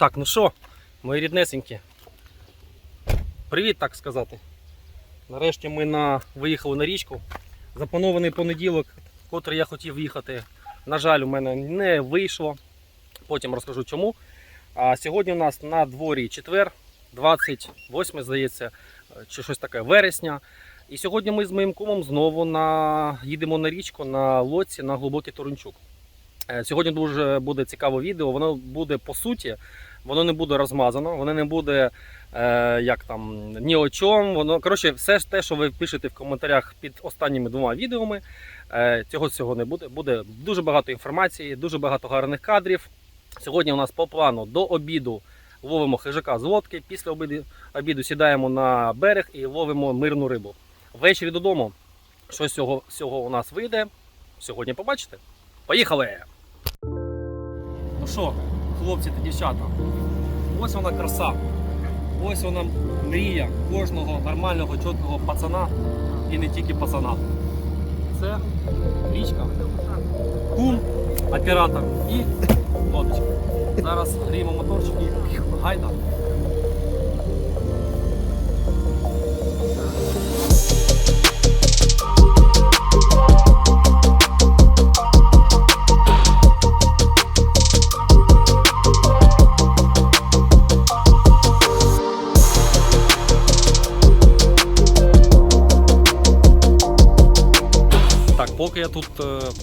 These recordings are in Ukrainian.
Так, ну що, мої ріднесенькі. Привіт, так сказати. Нарешті ми на... виїхали на річку. Запланований понеділок, котрий я хотів їхати. На жаль, у мене не вийшло. Потім розкажу чому. А сьогодні у нас на дворі четвер, 28, здається, чи щось таке вересня. І сьогодні ми з моїм кумом знову на... їдемо на річку на лодці на глибокий Торунчук. Е, Сьогодні дуже буде цікаве відео. Воно буде по суті, воно не буде розмазано, воно не буде е, як там ні о чому. Воно коротше, все ж те, що ви пишете в коментарях під останніми двома відеоми. Е, цього всього не буде. Буде дуже багато інформації, дуже багато гарних кадрів. Сьогодні у нас по плану до обіду ловимо хижака з лодки. Після обіду, обіду сідаємо на берег і ловимо мирну рибу. Ввечері додому. Що з цього всього у нас вийде? Сьогодні побачите. Поїхали! Ну що, хлопці та дівчата, ось вона краса. Ось вона мрія кожного нормального, чіткого пацана і не тільки пацана. Це річка, кум, оператор і лодочка. Зараз гріємо моторчик і гайда.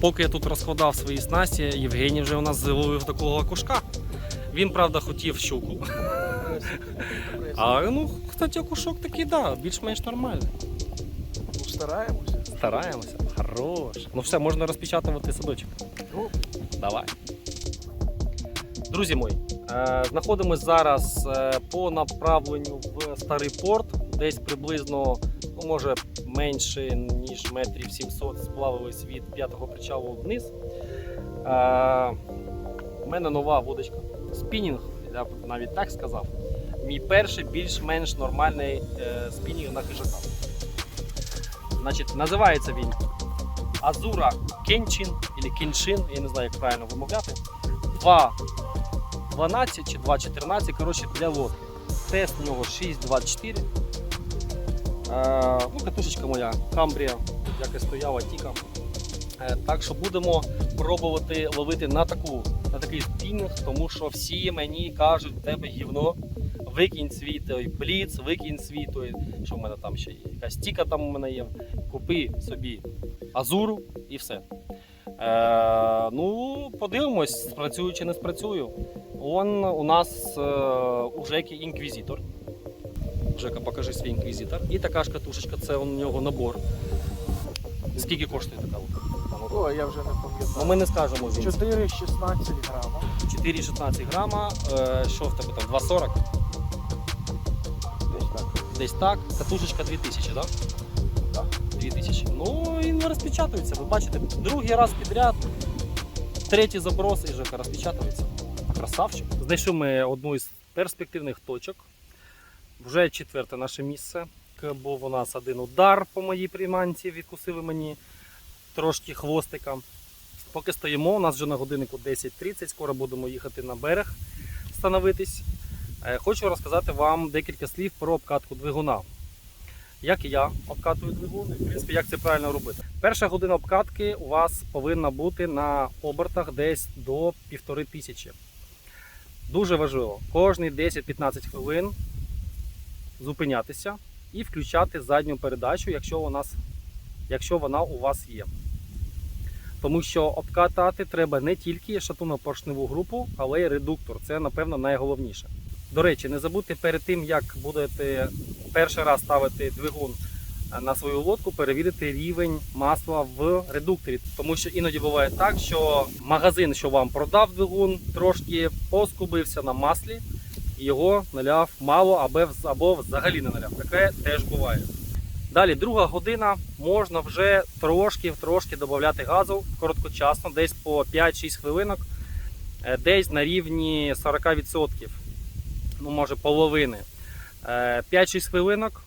Поки я тут розкладав свої снасті, Євгеній вже у нас зловив такого окушка. Він, правда, хотів щуку. А ну, кстати, окушок такий, да, більш-менш нормальний. Ну, стараємося. Стараємося. Хорош. Ну все, можна розпечатувати садочок. Давай. Друзі мої, е, знаходимося зараз е, по направленню в старий порт, десь приблизно, ну може менше ніж метрів 700 сплавились від п'ятого причалу вниз. Е, У мене нова вудочка. Спінінг, я б навіть так сказав. Мій перший більш-менш нормальний е, спінінг на хижака. Значить, називається він Азура Кенчин або Кеншин, я не знаю, як правильно вимовляти. 2.12 чи 2.14, коротше, для лодки. Тест у нього 6.24. Е, ну, катушечка моя, Камбрія, як і стояла, тіка. Е, так що будемо пробувати ловити на таку, на такий спінінг, тому що всі мені кажуть, в тебе гівно. Викинь свій той бліц, викинь свій той, що в мене там ще є. Якась тіка там у мене є. Купи собі азуру і все. Е, ну, подивимось, спрацюю чи не спрацюю. Он у нас е, у Жеки інквізитор. Жека, покажи свій інквізитор. І така ж катушечка, це у нього набор. Скільки коштує така? от. о, я вже не Ну, ми не скажемо він. 4,16 грама. 4,16 грама. Е, що в тебе там? 2,40? Десь так. Десь так. Катушечка 2000, так? Так. 2000. Ну і не розпечатується. Ви бачите, другий раз підряд, третій заброс і Жека розпечатується. Красавчик. Знайшли ми одну із перспективних точок. Вже четверте наше місце. Був у нас один удар по моїй приманці, відкусили мені трошки хвостика. Поки стоїмо, у нас вже на годиннику 10.30, скоро будемо їхати на берег становитись. Е, Хочу розказати вам декілька слів про обкатку двигуна. Як і я обкатую двигун, в принципі, як це правильно робити. Перша година обкатки у вас повинна бути на обертах десь до 1500. Дуже важливо, кожні 10-15 хвилин зупинятися і включати задню передачу, якщо, у нас, якщо вона у вас є. Тому що обкатати треба не тільки шатунно-поршневу групу, але й редуктор. Це, напевно, найголовніше. До речі, не забудьте перед тим, як будете перший раз ставити двигун е, на свою лодку, перевірити рівень масла в редукторі. Тому що іноді буває так, що магазин, що вам продав двигун, трошки поскубився на маслі, і його наляв мало або, взагалі не наляв. Таке теж буває. Далі, друга година, можна вже трошки-трошки додати газу короткочасно, десь по 5-6 хвилинок, е, десь на рівні 40%, ну може половини. Е, 5-6 хвилинок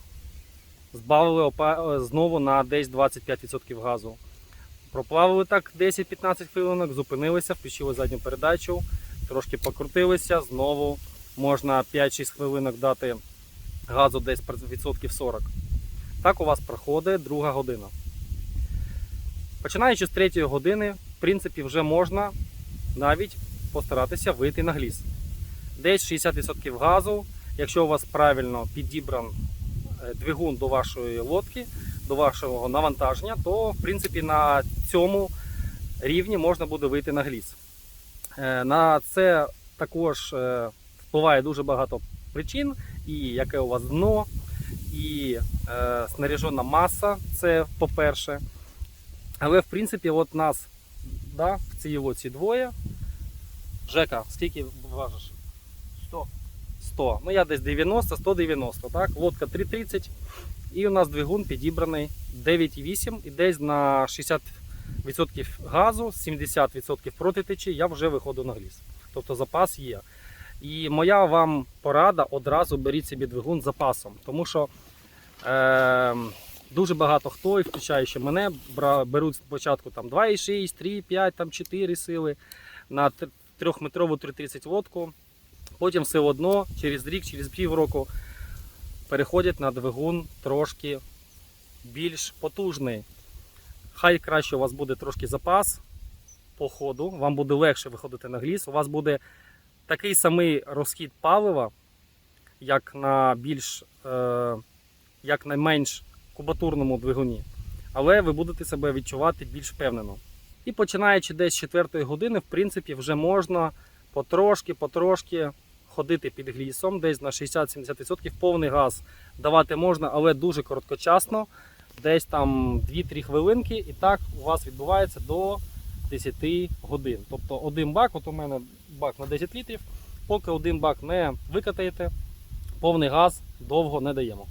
збавили е, знову на десь 25% газу. Проплавили так 10-15 хвилинок, зупинилися, включили задню передачу, трошки покрутилися, знову можна 5-6 хвилинок дати газу десь відсотків 40. Так у вас проходить друга година. Починаючи з третьої години, в принципі, вже можна навіть постаратися вийти на гліз. Десь 60% газу, якщо у вас правильно підібран е, двигун до вашої лодки, до вашого навантаження, то в принципі на цьому рівні можна буде вийти на гліз. Е, На це також е, впливає дуже багато причин, і яке у вас дно, і е, снаряжена маса, це по-перше. Але в принципі, от нас да, в цій лоці двоє. Жека, скільки важиш? 100. 100. Ну я десь 90, 190, так? Лодка 330. І у нас двигун підібраний 9,8 і десь на 60% газу, 70% проти течії я вже виходжу на гліз. Тобто запас є. І моя вам порада одразу беріть собі двигун з запасом. Тому що е, дуже багато хто, включаючи мене, беруть спочатку 2,6, 3, 5, там 4 сили на 3-метрову 330 лодку. Потім все одно через рік, через півроку переходять на двигун трошки більш потужний. Хай краще у вас буде трошки запас по ходу, вам буде легше виходити на гліз. У вас буде такий самий розхід палива, як на більш е, як на кубатурному двигуні. Але ви будете себе відчувати більш впевнено. І починаючи десь з 4 години, в принципі, вже можна потрошки, потрошки ходити під глісом, десь на 60-70% повний газ давати можна, але дуже короткочасно, десь там 2-3 хвилинки, і так у вас відбувається до 10 годин. Тобто один бак, от у мене бак на 10 літрів, поки один бак не викатаєте, повний газ довго не даємо.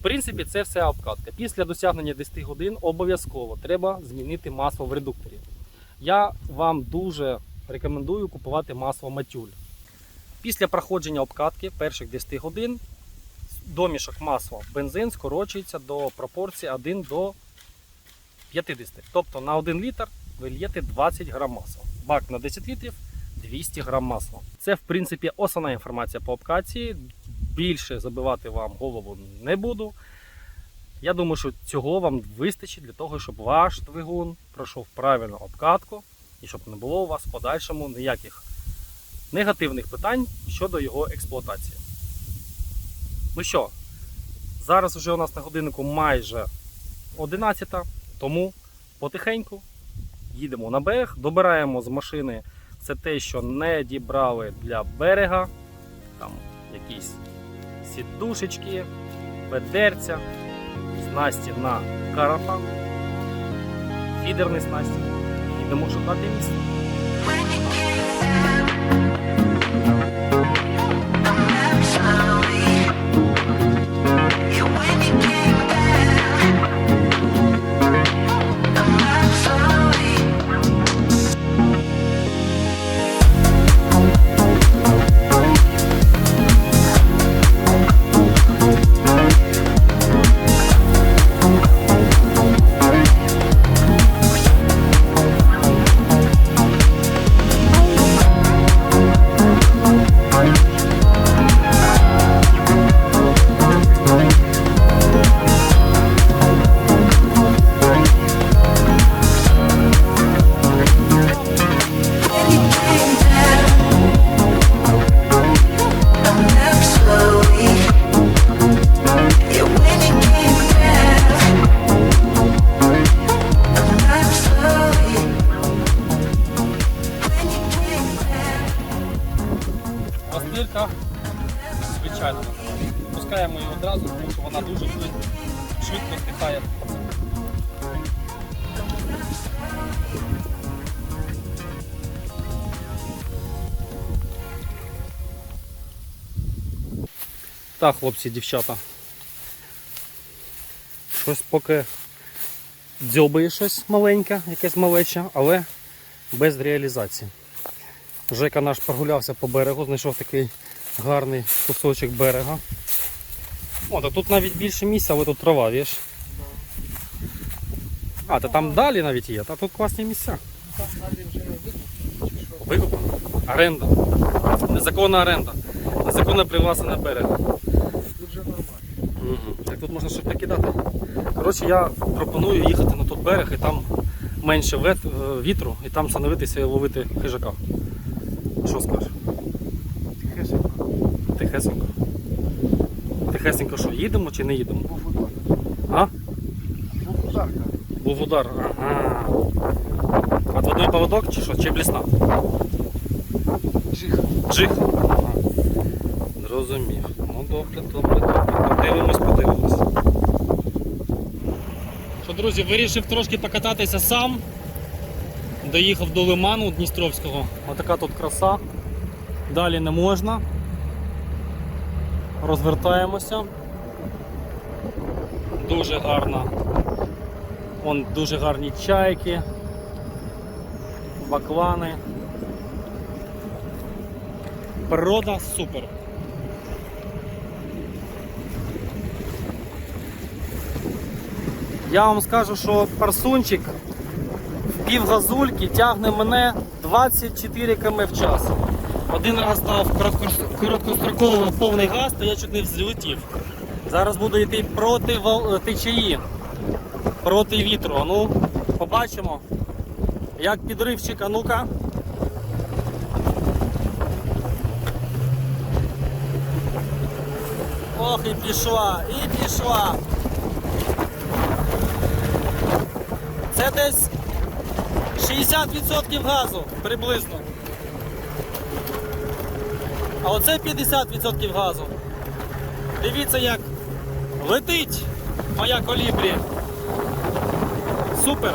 В принципі, це все обкатка. Після досягнення 10 годин обов'язково треба змінити масло в редукторі. Я вам дуже рекомендую купувати масло матюль. Після проходження обкатки перших 10 годин домішок масла бензин скорочується до пропорції 1 до 50. Тобто на 1 літр ви л'єте 20 грам масла. Бак на 10 літрів 200 грам масла. Це, в принципі, основна інформація по обкатці. Більше забивати вам голову не буду. Я думаю, що цього вам вистачить для того, щоб ваш двигун пройшов правильну обкатку і щоб не було у вас в подальшому ніяких негативних питань щодо його експлуатації. Ну що, зараз вже у нас на годиннику майже 11, тому потихеньку їдемо на берег, добираємо з машини все те, що не дібрали для берега, там якісь сідушечки, ведерця, снасті на карапа, фідерні снасті. Йдемо шукати місце. Називається. Її одразу, тому що вона дуже швидко, швидко стихає. Так, хлопці, дівчата. Щось поки дзьобає щось маленьке, якесь малече, але без реалізації. Жека наш прогулявся по берегу, знайшов такий гарний кусочок берега. О, та тут навіть більше місця, але тут трава, віж. А, та там далі навіть є, та тут класні місця. Там далі вже. Викупано. Оренда. Незаконна оренда. Незаконно привласно на берег. Тут же нормально. Угу. Так тут можна щось прикидати. Коротше, я пропоную їхати на той берег і там менше вет, е, вітру, і там становитися і ловити хижака. Що скажеш? Тихесенько. Тихесенько. Тихесенько що, їдемо чи не їдемо? Був удар. А? Був удар. Був удар. Ага. Отводний поводок чи що? Чи блісна? Жих. Джиг. Ага. Зрозумів. Ну добре, добре, добре. Подивимось, подивимось. Що, друзі, вирішив трошки покататися сам. Доїхав до лиману Дністровського. Отака тут краса. Далі не можна. Розвертаємося. Дуже гарно. Вон дуже гарні чайки, баклани. Природа супер. Я вам скажу, що парсунчик в пів тягне мене 24 км в час. Один раз дав коротко- короткостроково повний газ, то я чуть не взлетів. Зараз буду йти проти течії, проти вітру. Ну, побачимо. Як підривчик, а ну-ка. Ох, і пішла, і пішла. Це десь 60% газу приблизно. А оце 50% газу. Дивіться, як летить моя колібрі. Супер.